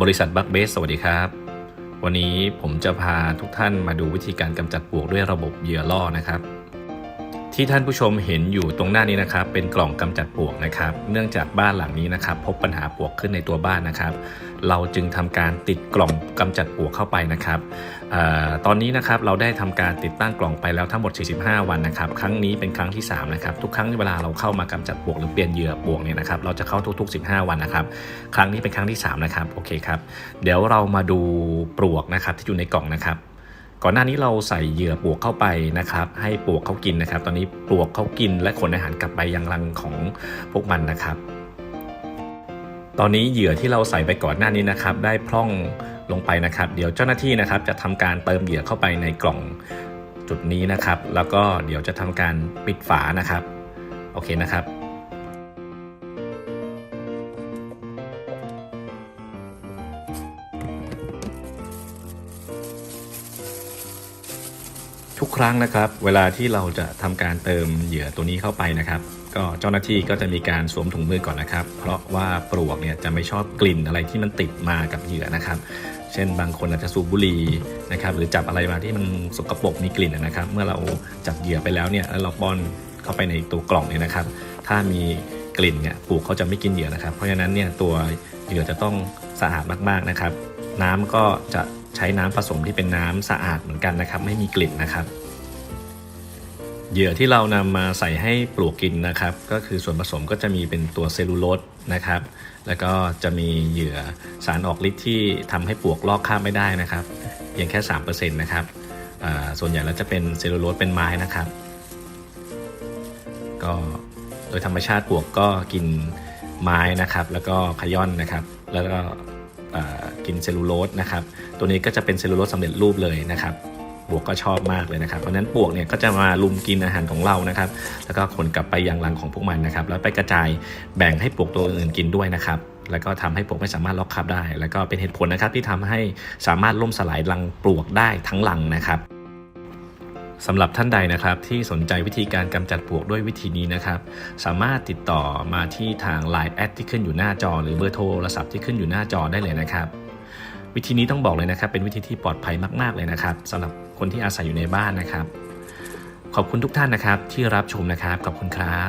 บริษัทบัคเบสสวัสดีครับ วันนี้ผมจะพาทุกท่านมาดูวิธีการกำจัดปลวกด้วยระบบเหยื่อล่อนะครับ ที่ท่านผู้ชมเห็นอยู่ตรงหน้านี้นะครับ เป็นกล่องกำจัดปลวกนะครับ เนื่องจากบ้านหลังนี้นะครับ พบปัญหาปลวกขึ้นในตัวบ้านนะครับ เราจึงทำการติดกล่องกำจัดปลวกเข้าไปนะครับออตอนนี้นะครับเราได้ทำการติดตั้งกล่องไปแล้วทั้งหมด 45 วันนะครับ ครั้งนี้เป็นครั้งที่3นะครับทุกครั้งเวลาเราเข้ามากำจัดปลวกหรือเปลี่ยนเหยื่อปลวกเนี่ยนะครับเราจะเข้าทุก ๆ 15 วันนะครับ ครั้งนี้เป็นครั้งที่3นะครับโอเคครับเดี๋ยวเรามาดูปลวกนะครับที่อยู่ในกล่องนะครับ ก่อนหน้านี้เราใส่เหยื่อปลวกเข้าไปนะครับ ให้ปลวกเขากินนะครับ ตอนนี้ปลวกเขากิน และขนอาหารกลับไปยังรังของพวกมันนะครับ ตอนนี้เหยื่อที่เราใส่ไปก่อนหน้านี้นะครับ ได้พร่องลงไปนะครับ เดี๋ยวเจ้าหน้าที่นะครับ จะทำการเติมเหยื่อเข้าไปในกล่องจุดนี้นะครับ แล้วก็เดี๋ยวจะทำการปิดฝานะครับ โอเคนะครับ ทุกครั้งนะครับ เวลาที่เราจะทำการเติมเหยื่อตัวนี้เข้าไปนะครับ ก็เจ้าหน้าที่ก็จะมีการสวมถุงมือก่อนนะครับ เพราะว่าปลวกเนี่ยจะไม่ชอบกลิ่นอะไรที่มันติดมากับเหยื่อนะครับ เช่นบางคนอาจจะสูบบุหรี่นะครับหรือจับอะไรมาที่มันสกปรกมีกลิ่นนะครับ เมื่อเราจับเหยื่อไปแล้วเนี่ยแล้วเราป้อนเข้าไปในตัวกล่องเนี่ยนะครับ ถ้ามีกลิ่นเนี่ยปลวกเขาจะไม่กินเหยื่อนะครับ เพราะฉะนั้นเนี่ยตัวเหยื่อจะต้องสะอาดมากๆนะครับ น้ำก็จะ ใช้น้ำผสมที่เป็นน้ำสะอาดเหมือนกันนะครับ ไม่มีกลิ่นนะครับ เหยื่อที่เรานำมาใส่ให้ปลวกกินนะครับ ก็คือส่วนผสมก็จะมีเป็นตัวเซลลูโลสนะครับ แล้วก็จะมีเหยื่อสารออกฤทธิ์ที่ทำให้ปลวกลอกคราบไม่ได้นะครับ เพียงแค่ 3%นะครับส่วนใหญ่แล้วจะเป็นเซลลูโลสเป็นไม้นะครับ ก็โดยธรรมชาติปลวกก็กินไม้นะครับ แล้วก็ขย้อนนะครับ แล้วก็ กินเซลลูโลสนะครับตัวนี้ก็จะเป็นเซลลูโลสสำเร็จรูปเลยนะครับปวกก็ชอบมากเลยนะครับเพราะนั้นปวกเนี่ยก็จะมาลุมกินอาหารของเรานะครับ แล้วก็ขนกลับไปยังรังของพวกมันนะครับ แล้วไปกระจายแบ่งให้ปวกตัวอื่นกินด้วยนะครับ แล้วก็ทำให้ปวกไม่สามารถล็อกคราบได้ แล้วก็เป็นเหตุผลนะครับที่ทำให้สามารถล่มสลายรังปลวกได้ทั้งรังนะครับ สำหรับท่านใดนะครับที่สนใจวิธีการกำจัดปลวกด้วยวิธีนี้นะครับ สามารถติดต่อมาที่ทาง Line แอดที่ขึ้นอยู่หน้าจอ หรือเบอร์โทรศัพท์ที่ขึ้นอยู่หน้าจอได้เลยนะครับ วิธีนี้ต้องบอกเลยนะครับ เป็นวิธีที่ปลอดภัยมากๆเลยนะครับสำหรับคนที่อาศัยอยู่ในบ้านนะครับ ขอบคุณทุกท่านนะครับที่รับชมนะครับขอบคุณครับ